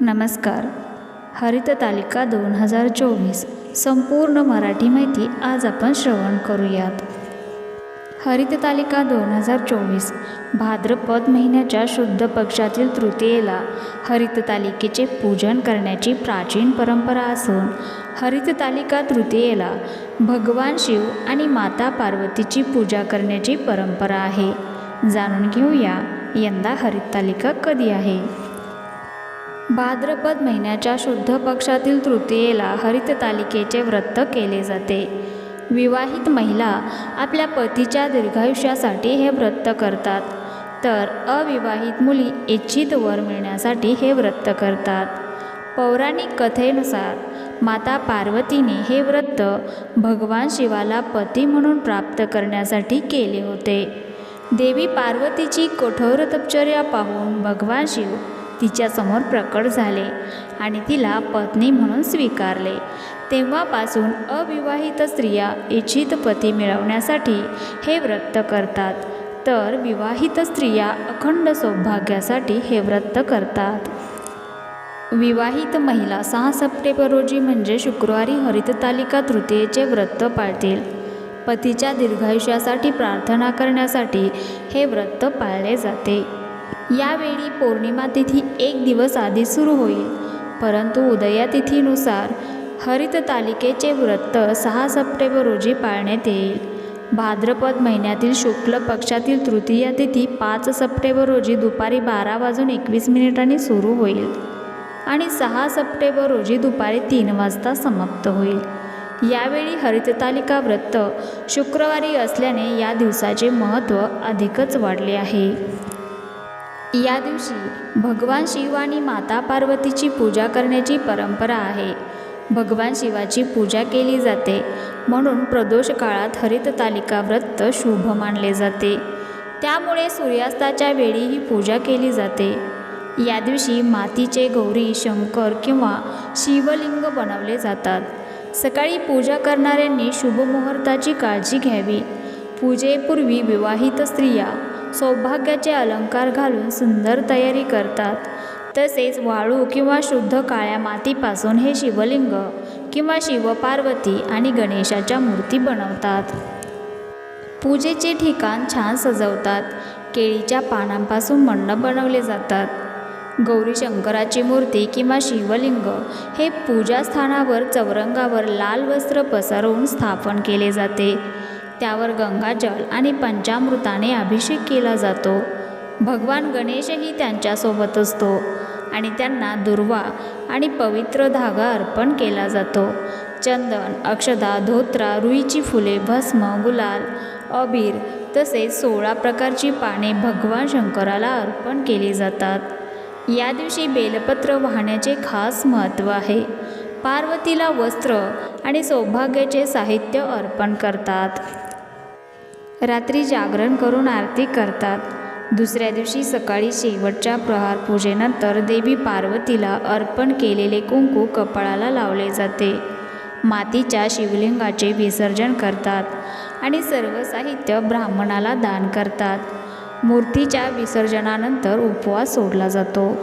नमस्कार. हरित तालिका दोन हजार चोवीस. संपूर्ण मराठी माहिती आज आपण श्रवण करूयात. हरित तालिका दोन हजार चोवीस. भाद्रपद महिन्याच्या शुद्ध पक्षातील तृतीयेला हरित तालिकेचे पूजन करण्याची प्राचीन परंपरा असून हरित तालिका तृतीयेला भगवान शिव आणि माता पार्वतीची पूजा करण्याची परंपरा आहे. जाणून घेऊया यंदा हरित तालिका कधी आहे? भाद्रपद महिन्याच्या शुद्ध पक्षातील तृतीयेला हरित तालिकेचे व्रत केले जाते. विवाहित महिला आपल्या पतीच्या दीर्घायुष्यासाठी हे व्रत करतात. तर अविवाहित मुली इच्छित वर मिळण्यासाठी हे व्रत करतात. पौराणिक कथेनुसार माता पार्वतीने हे व्रत भगवान शिवाला पती म्हणून प्राप्त करण्यासाठी केले होते. देवी पार्वतीची कठोर तपचर्या पाहून भगवान शिव तिच्यासमोर प्रकट झाले आणि तिला पत्नी म्हणून स्वीकारले. तेव्हापासून अविवाहित स्त्रिया इच्छित पती मिळवण्यासाठी हे व्रत करतात. तर विवाहित स्त्रिया अखंड सौभाग्यासाठी हे व्रत करतात. विवाहित महिला सहा सप्टेंबर रोजी म्हणजे शुक्रवारी हरिततालिका तृतीयेचे व्रत पाळतील. पतीच्या दीर्घायुष्यासाठी प्रार्थना करण्यासाठी हे व्रत पाळले जाते. यावेळी पौर्णिमा तिथी एक दिवस आधी सुरू होईल. परंतु उदया तिथीनुसार हरित तालिकेचे व्रत सहा सप्टेंबर रोजी पाळण्यात येईल. भाद्रपद महिन्यातील शुक्ल पक्षातील तृतीया तिथी पाच सप्टेंबर रोजी दुपारी बारा वाजून एकवीस मिनिटांनी सुरू होईल आणि सहा सप्टेंबर रोजी दुपारी तीन वाजता समाप्त होईल. यावेळी हरिततालिका व्रत शुक्रवारी असल्याने या दिवसाचे महत्त्व अधिकच वाढले आहे. या दिवशी भगवान शिव आणि माता पार्वतीची पूजा करण्याची परंपरा आहे. भगवान शिवाची पूजा केली जाते म्हणून प्रदोष काळात हरिततालिका व्रत शुभ मानले जाते. त्यामुळे सूर्यास्ताच्या वेळी ही पूजा केली जाते. या दिवशी मातीचे गौरी शंकर किंवा शिवलिंग बनवले जातात. सकाळी पूजा करणाऱ्यांनी शुभमुहूर्ताची काळजी घ्यावी. पूजेपूर्वी विवाहित स्त्रिया सौभाग्याचे अलंकार घालून सुंदर तयारी करतात. तसेच वाळू किंवा शुद्ध काळ्या मातीपासून हे शिवलिंग किंवा शिवपार्वती आणि गणेशाच्या मूर्ती बनवतात. पूजेचे ठिकाण छान सजवतात. केळीच्या पानांपासून मंडप बनवले जातात. गौरी शंकराची मूर्ती किंवा शिवलिंग हे पूजास्थानावर चौरंगावर लाल वस्त्र पसरवून स्थापन केले जाते. त्यावर गंगाजल आणि पंचामृताने अभिषेक केला जातो. भगवान गणेशही त्यांच्यासोबत असतो आणि त्यांना दुर्वा आणि पवित्र धागा अर्पण केला जातो. चंदन अक्षदा धोत्रा रुईची फुले भस्म गुलाल अबीर तसेच सोळा प्रकारची पाने भगवान शंकराला अर्पण केली जातात. या दिवशी बेलपत्र वाहण्याचे खास महत्त्व आहे. पार्वतीला वस्त्र आणि सौभाग्याचे साहित्य अर्पण करतात. रात्री जागरण करून आरती करतात. दुसऱ्या दिवशी सकाळी शेवटच्या प्रहार पूजेनंतर देवी पार्वतीला अर्पण केलेले कुंकू कपाळाला लावले जाते. मातीच्या शिवलिंगाचे विसर्जन करतात आणि सर्व साहित्य ब्राह्मणाला दान करतात. मूर्तीच्या विसर्जनानंतर उपवास सोडला जातो.